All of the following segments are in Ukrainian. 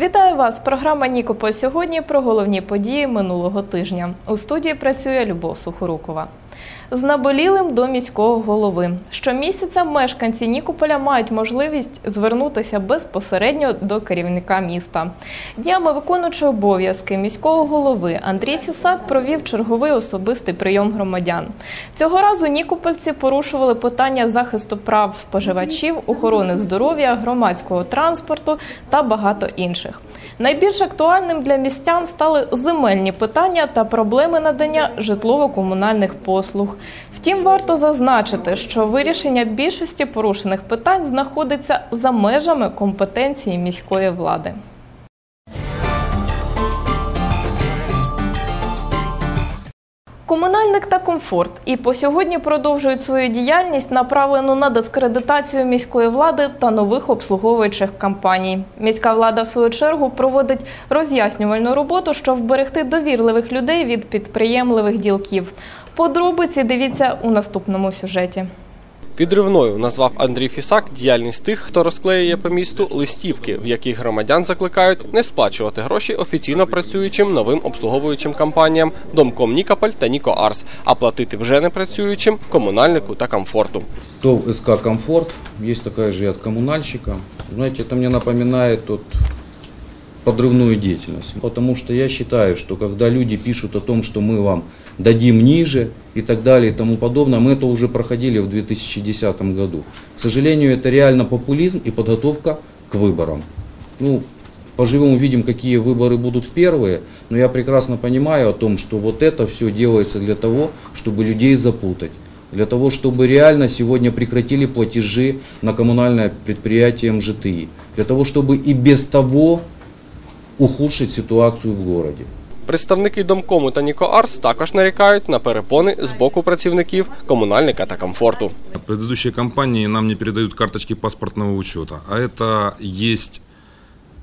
Вітаю вас! Програма Нікополь сьогодні про головні події минулого тижня. У студії працює Любов Сухорукова. З наболілим до міського голови. Щомісяця мешканці Нікополя мають можливість звернутися безпосередньо до керівника міста. Днями виконуючи обов'язки міського голови Андрій Фісак провів черговий особистий прийом громадян. Цього разу нікопольці порушували питання захисту прав споживачів, охорони здоров'я, громадського транспорту та багато інших. Найбільш актуальним для містян стали земельні питання та проблеми надання житлово-комунальних послуг. Втім, варто зазначити, що вирішення більшості порушених питань знаходиться за межами компетенції міської влади. Комунальник та комфорт і по сьогодні продовжують свою діяльність, направлену на дискредитацію міської влади та нових обслуговуючих компаній. Міська влада, в свою чергу, проводить роз'яснювальну роботу, щоб вберегти довірливих людей від підприємливих ділків. Подробиці дивіться у наступному сюжеті. Підривною назвав Андрій Фісак діяльність тих, хто розклеює по місту листівки, в яких громадян закликають не сплачувати гроші офіційно працюючим новим обслуговуючим компаніям Домком Нікополь та Ніко Арс, а платити вже не працюючим комунальнику та комфорту. ТОВ СК «Комфорт», есть такая же и от коммунальщика. Знаете, это мне напоминает вот подрывную деятельность. Потому что я считаю, что когда люди пишут о том, что мы вам дадим ниже и так далее и тому подобное, мы это уже проходили в 2010 году. К сожалению, это реально популизм и подготовка к выборам. Ну, поживем увидим, какие выборы будут первые, но я прекрасно понимаю о том, что вот это все делается для того, чтобы людей запутать. Для того, чтобы реально сегодня прекратили платежи на коммунальное предприятие МЖТИ. Для того, чтобы и без того ухудшить ситуацию в городе. Представники Домкому та Ніко Арс також нарікають на перепони з боку працівників комунальника та комфорту. Предыдущие компании нам не передают карточки паспортного учета, а это есть,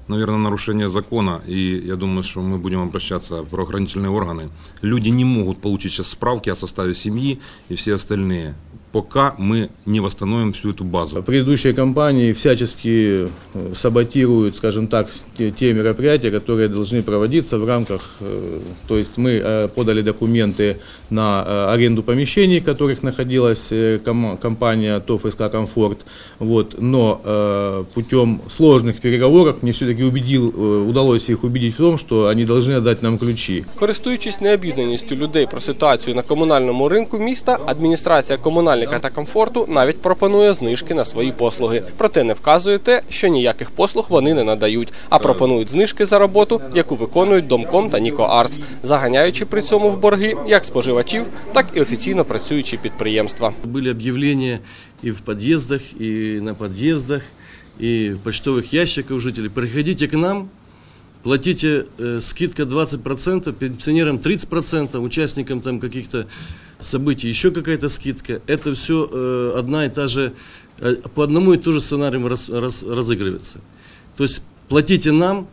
наверное, нарушение закона, и я думаю, что мы будем обращаться в правоохранительные органы. Люди не могут получить сейчас справки о составе семьи и все остальные, пока мы не восстановим всю эту базу. Предыдущие компании всячески э, саботируют, скажем так, с- те, те мероприятия, которые должны проводиться в рамках, э, то есть мы э, подали документы на э, аренду помещений, в которых находилась э, ком- компания ТОВ СК «Комфорт», вот, но э, путем сложных переговоров мне все-таки убедил, э, удалось их убедить в том, что они должны отдать нам ключи. Користуючись необізнаністю людей про ситуацію на комунальному ринку міста, адміністрація комунальника та комфорту навіть пропонує знижки на свої послуги. Проте не вказує те, що ніяких послуг вони не надають, а пропонують знижки за роботу, яку виконують Домком та Ніко Арс, заганяючи при цьому в борги як споживачів, так і офіційно працюючі підприємства. Были объявления и в подъездах, и на подъездах, и в почтовых ящиках у жителей. Приходите к нам, платите э, скидка 20%, пенсионерам 30%, участникам там каких-то событий еще какая-то скидка. Это все э, одна и та же, э, по одному и тому же сценарию раз- раз- разыгрывается. То есть платите нам,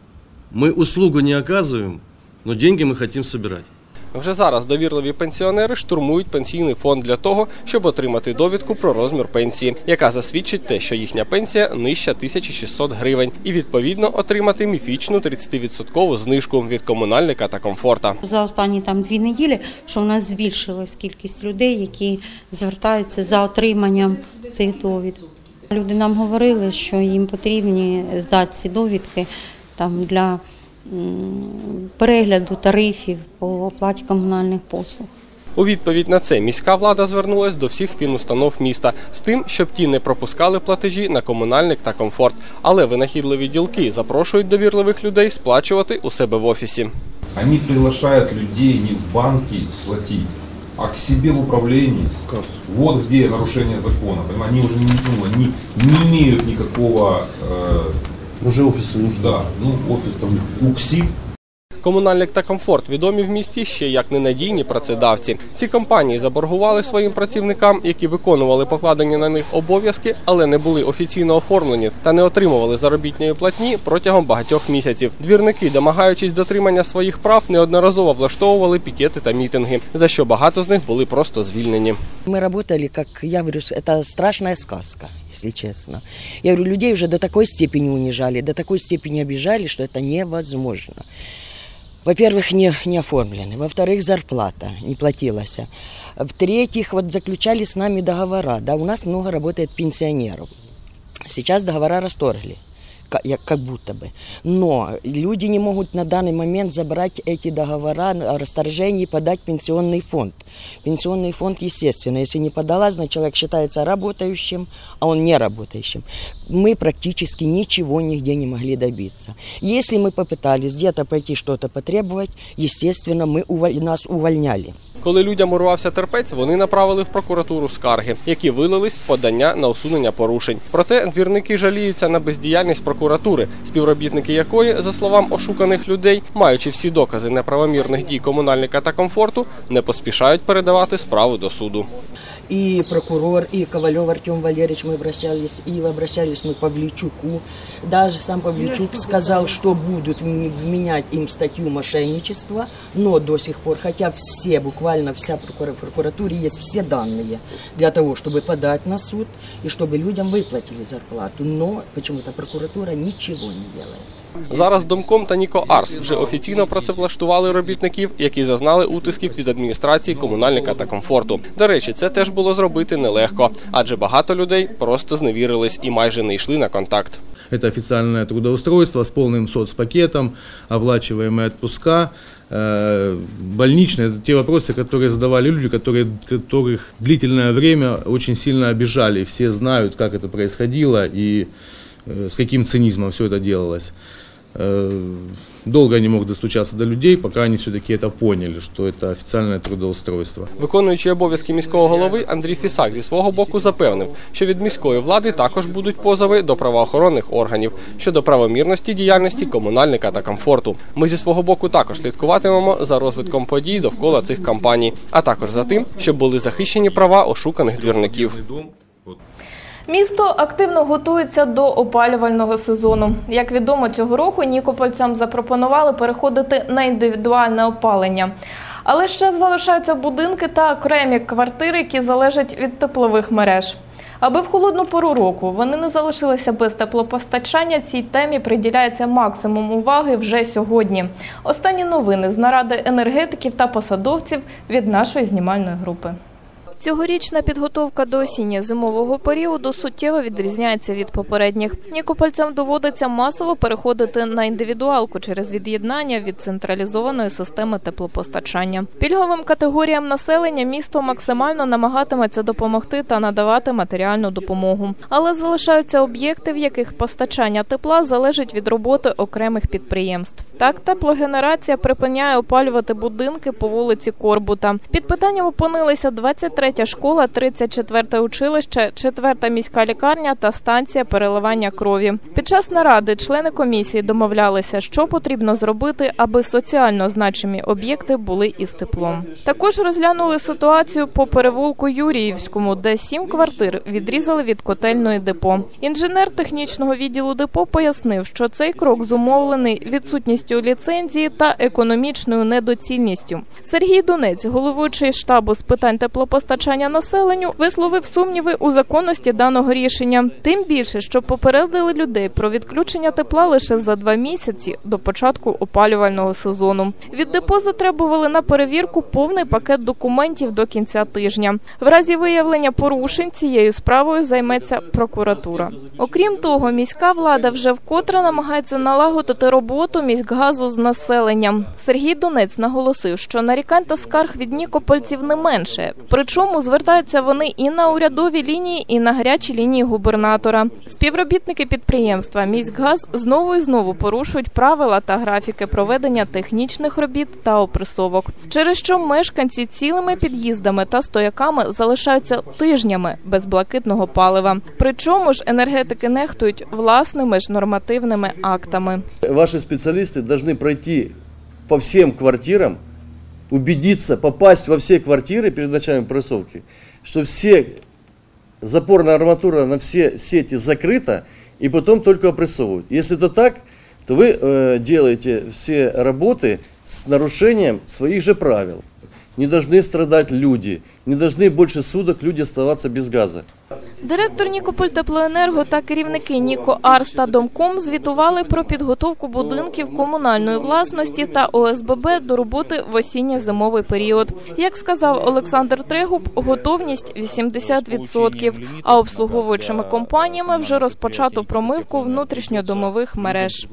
мы услугу не оказываем, но деньги мы хотим собирать. Вже зараз довірливі пенсіонери штурмують пенсійний фонд для того, щоб отримати довідку про розмір пенсії, яка засвідчить те, що їхня пенсія нижча 1600 гривень, і відповідно отримати міфічну 30% знижку від комунальника та комфорта. За останні там дві неділі, що в нас збільшилась кількість людей, які звертаються за отриманням цих довідок. Люди нам говорили, що їм потрібні здати ці довідки там для перегляду тарифів по оплаті комунальних послуг. У відповідь на це міська влада звернулась до всіх фінустанов міста з тим, щоб ті не пропускали платежі на комунальник та комфорт. Але винахідливі ділки запрошують довірливих людей сплачувати у себе в офісі. Они приглашают людей не в банки платить, а к себе в управлении. Вот где нарушение закона. Они уже не, ну, они не имеют никакого... э, Уже офис у них да, ну, офис там, УКСИП. Комунальник та комфорт відомі в місті ще як ненадійні працедавці. Ці компанії заборгували своїм працівникам, які виконували покладені на них обов'язки, але не були офіційно оформлені та не отримували заробітної платні протягом багатьох місяців. Двірники, домагаючись дотримання своїх прав, неодноразово влаштовували пікети та мітинги, за що багато з них були просто звільнені. Мы работали, как я говорю, с- это страшная сказка, если честно. Я говорю, людей уже до такой степени унижали, до такой степени обижали, что это невозможно. Во-первых, не, не оформлены. Во-вторых, зарплата не платилась. В-третьих, вот заключали с нами договора. Да, у нас много работает пенсионеров. Сейчас договора расторгли. ка- я- Как будто бы. Но люди не могут на данный момент забрать эти договора о расторжении и подать в пенсионный фонд. Пенсионный фонд, естественно, если не подала, значит человек считается работающим, а он не работающим. Мы практически ничего нигде не могли добиться. Если мы попытались где-то пойти что-то потребовать, естественно, мы уволь- нас увольняли. Коли людям урвався терпець, вони направили в прокуратуру скарги, які вилились в подання на усунення порушень. Проте двірники жаліються на бездіяльність прокуратури, співробітники якої, за словам ошуканих людей, маючи всі докази неправомірних дій комунальника та комфорту, не поспішають передавати справу до суду. И прокурор, и Ковалев Артем Валерьевич мы обращались, и обращались мы Павличуку. Даже сам Павличук сказал, что будут вменять им статью мошенничества, но до сих пор, хотя все, буквально вся прокура- в прокуратуре есть все данные для того, чтобы подать на суд и чтобы людям выплатили зарплату. Но почему-то прокуратура ничего не делает. Зараз Домком та Ніко Арс вже офіційно працевлаштували робітників, які зазнали утисків від адміністрації комунальника та комфорту. До речі, це теж було зробити нелегко, адже багато людей просто зневірились і майже не йшли на контакт. Это официальное трудоустройство с полным соцпакетом, оплачиваемые отпуска, э, больничные. Это те вопросы, которые задавали люди, которые, которых длительное время очень сильно обижали. Все знают, как это происходило и э, с каким цинизмом все это делалось. Э, Долго я не мог достучаться до людей, пока они все-таки это поняли, что это официальное трудоустройство. Виконуючий обов'язки міського голови Андрій Фісак зі свого боку запевнив, що від міської влади також будуть позови до правоохоронних органів щодо правомірності діяльності комунальника та комфорту. Ми зі свого боку також слідкуватимемо за розвитком подій довкола цих кампаній, а також за тим, щоб були захищені права ошуканих двірників. Місто активно готується до опалювального сезону. Як відомо, цього року нікопольцям запропонували переходити на індивідуальне опалення. Але ще залишаються будинки та окремі квартири, які залежать від теплових мереж. Аби в холодну пору року вони не залишилися без теплопостачання, цій темі приділяється максимум уваги вже сьогодні. Останні новини з наради енергетиків та посадовців від нашої знімальної групи. Цьогорічна підготовка до осінньо-зимового періоду суттєво відрізняється від попередніх. Нікопольцям доводиться масово переходити на індивідуалку через від'єднання від централізованої системи теплопостачання. Пільговим категоріям населення місто максимально намагатиметься допомогти та надавати матеріальну допомогу. Але залишаються об'єкти, в яких постачання тепла залежить від роботи окремих підприємств. Так, теплогенерація припиняє опалювати будинки по вулиці Корбута. Під питанням опинилися 23 школа, 34 училище, 4 міська лікарня та станція переливання крові. Під час наради члени комісії домовлялися, що потрібно зробити, аби соціально значимі об'єкти були із теплом. Також розглянули ситуацію по перевулку Юріївському, де сім квартир відрізали від котельної депо. Інженер технічного відділу депо пояснив, що цей крок зумовлений відсутністю ліцензії та економічною недоцільністю. Сергій Донець, головуючий штабу з питань теплопостачання населенню, висловив сумніви у законності даного рішення. Тим більше, що попередили людей про відключення тепла лише за два місяці до початку опалювального сезону. Від депо затребували на перевірку повний пакет документів до кінця тижня. В разі виявлення порушень цією справою займеться прокуратура. Окрім того, міська влада вже вкотре намагається налагодити роботу міськгазу з населенням. Сергій Донець наголосив, що нарікань та скарг від нікопольців не менше. Причому звертаються вони і на урядові лінії, і на гарячі лінії губернатора. Співробітники підприємства Міськгаз знову і знову порушують правила та графіки проведення технічних робіт та опресовок, через що мешканці цілими під'їздами та стояками залишаються тижнями без блакитного палива. Причому ж енергетики нехтують власними ж нормативними актами. Ваши специалисты должны пройти по всем квартирам, убедиться, попасть во все квартиры перед началом прессовки, что все запорная арматура на все сети закрыта, и потом только опрессовывают. Если это так, то вы э, делаете все работы с нарушением своих же правил. Не должны страдать люди, не должны больше суток люди оставаться без газа. Директор Нікополь Теплоенерго та керівники Ніко Арс та Домком звітували про підготовку будинків комунальної власності та ОСББ до роботи в осінньо-зимовий період. Як сказав Олександр Трегуб, готовність 80%, а обслуговуючими компаніями вже розпочато промивку внутрішньодомових мереж.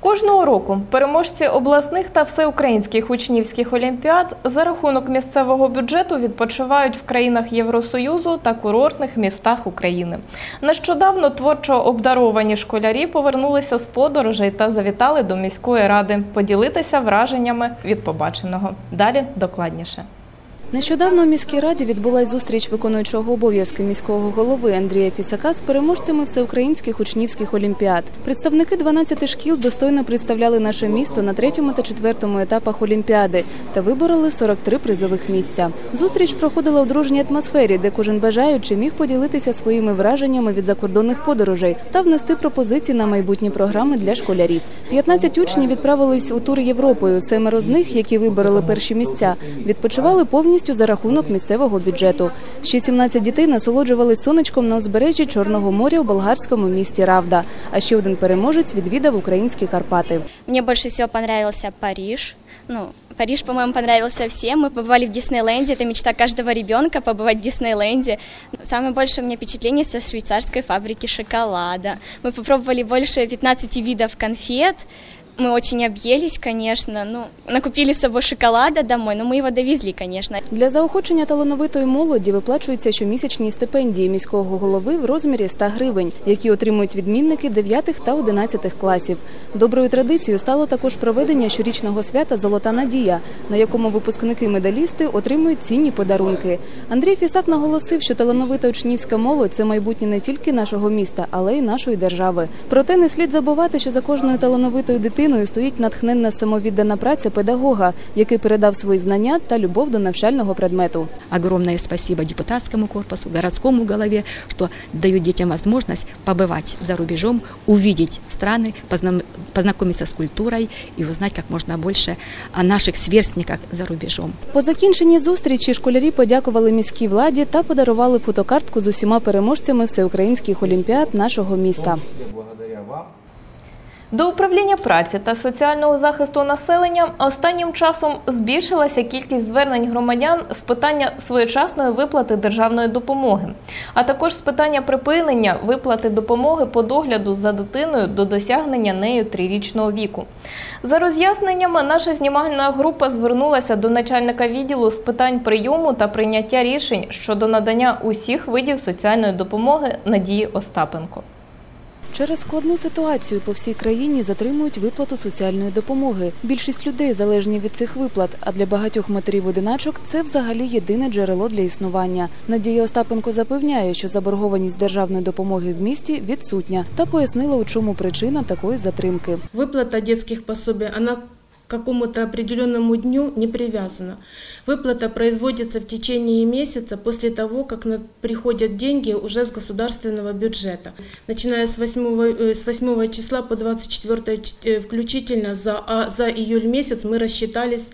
Кожного року переможці обласних та всеукраїнських учнівських олімпіад за рахунок місцевого бюджету відпочивають в країнах Євросоюзу та курортних містах України. Нещодавно творчо обдаровані школярі повернулися з подорожей та завітали до міської ради поділитися враженнями від побаченого. Далі докладніше. Нещодавно у міській раді відбулась зустріч виконуючого обов'язки міського голови Андрія Фісака з переможцями всеукраїнських учнівських олімпіад. Представники 12 шкіл достойно представляли наше місто на третьому та четвертому етапах олімпіади та вибороли 43 призових місця. Зустріч проходила у дружній атмосфері, де кожен бажаючий міг поділитися своїми враженнями від закордонних подорожей та внести пропозиції на майбутні програми для школярів. 15 учнів відправились у тур Європою. Семеро з них, які вибороли перші місця, відпочивали повністю за рахунок місцевого бюджету. Ще 17 дітей насолоджувались сонечком на узбережжі Чорного моря у болгарському місті Равда. А ще один переможець відвідав українські Карпати. Мне больше всего понравился Париж. Ну, Париж, по-моему, понравился всем. Мы побывали в Диснейленде. Это мечта каждого ребенка побывать в Диснейленде. Самое большее у меня впечатление со швейцарской фабрики шоколада. Мы попробовали больше 15 видов конфет. Мы очень объелись, конечно. Ну, накупили с собой шоколада домой, но мы его довезли, конечно. Для заохочення талановитої молоді виплачуються щомісячні стипендії міського голови в розмірі 100 гривень, які отримують відмінники 9 та 11 класів. Доброю традицією стало також проведення щорічного свята Золота надія, на якому випускники-медалісти отримують цінні подарунки. Андрій Фісак наголосив, що талановита учнівська молодь це майбутнє не тільки нашого міста, але й нашої держави. Проте не слід забувати, що за кожною талановитою дитиною стоїть натхненна самовіддана праця педагога, який передав свої знання та любов до навчального предмету. Огромное спасибо депутатскому корпусу, городскому голове, что дают детям возможность побывать за рубежом, увидеть страны, познам- познакомиться с культурой и узнать как можно больше о наших сверстниках за рубежом. По закінченні зустрічі школярі подякували міській владі та подарували фотокартку з усіма переможцями всеукраїнських олімпіад нашого міста. До управління праці та соціального захисту населення останнім часом збільшилася кількість звернень громадян з питання своєчасної виплати державної допомоги, а також з питання припинення виплати допомоги по догляду за дитиною до досягнення нею трирічного віку. За роз'ясненнями, наша знімальна група звернулася до начальника відділу з питань прийому та прийняття рішень щодо надання усіх видів соціальної допомоги Надії Остапенко. Через складну ситуацію по всій країні затримують виплату соціальної допомоги. Більшість людей залежні від цих виплат, а для багатьох матерів-одиначок це взагалі єдине джерело для існування. Надія Остапенко запевняє, що заборгованість державної допомоги в місті відсутня, та пояснила, у чому причина такої затримки. Виплата дитячих пособів, вона какому-то определенному дню не привязана. Выплата производится в течение месяца после того, как приходят деньги уже с государственного бюджета. Начиная с 8, э, с 8 числа по 24 ч- э, включительно за, а за июль месяц мы рассчитались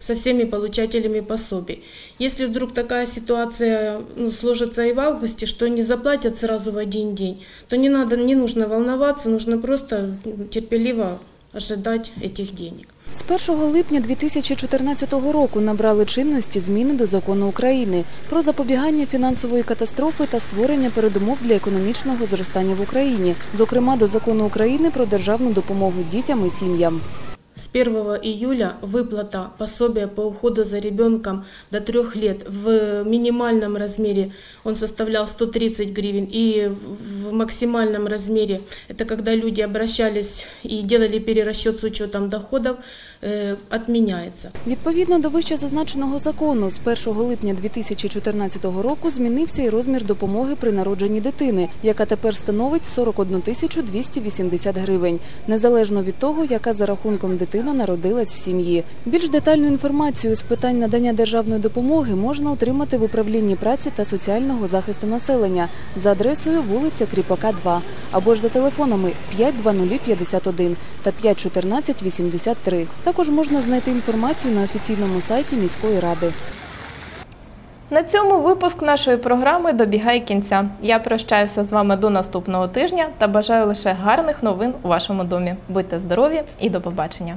со всеми получателями пособий. Если вдруг такая ситуация ну, сложится и в августе, что не заплатят сразу в один день, то не, надо, не нужно волноваться, нужно просто терпеливо ожидать этих денег. З 1 липня 2014 року набрали чинності зміни до закону України про запобігання фінансової катастрофи та створення передумов для економічного зростання в Україні, зокрема до закону України про державну допомогу дітям і сім'ям. С 1 июля выплата пособия по уходу за ребенком до трех лет в минимальном размере он составлял 130 гривен и в максимальном размере, это когда люди обращались и делали перерасчет с учетом доходов, э, отменяется. Відповідно до вище зазначеного закону, з 1 липня 2014 року змінився і розмір допомоги при народженні дитини, яка тепер становить 41 тисячу 280 гривень, незалежно від того, яка за рахунком дитини дитина народилась в сім'ї. Більш детальну інформацію з питань надання державної допомоги можна отримати в управлінні праці та соціального захисту населення за адресою вулиця Кріпака, 2 або ж за телефонами 52051 та 51483. Також можна знайти інформацію на офіційному сайті міської ради. На цьому випуск нашої програми добігає кінця. Я прощаюся з вами до наступного тижня та бажаю лише гарних новин у вашому домі. Будьте здорові і до побачення.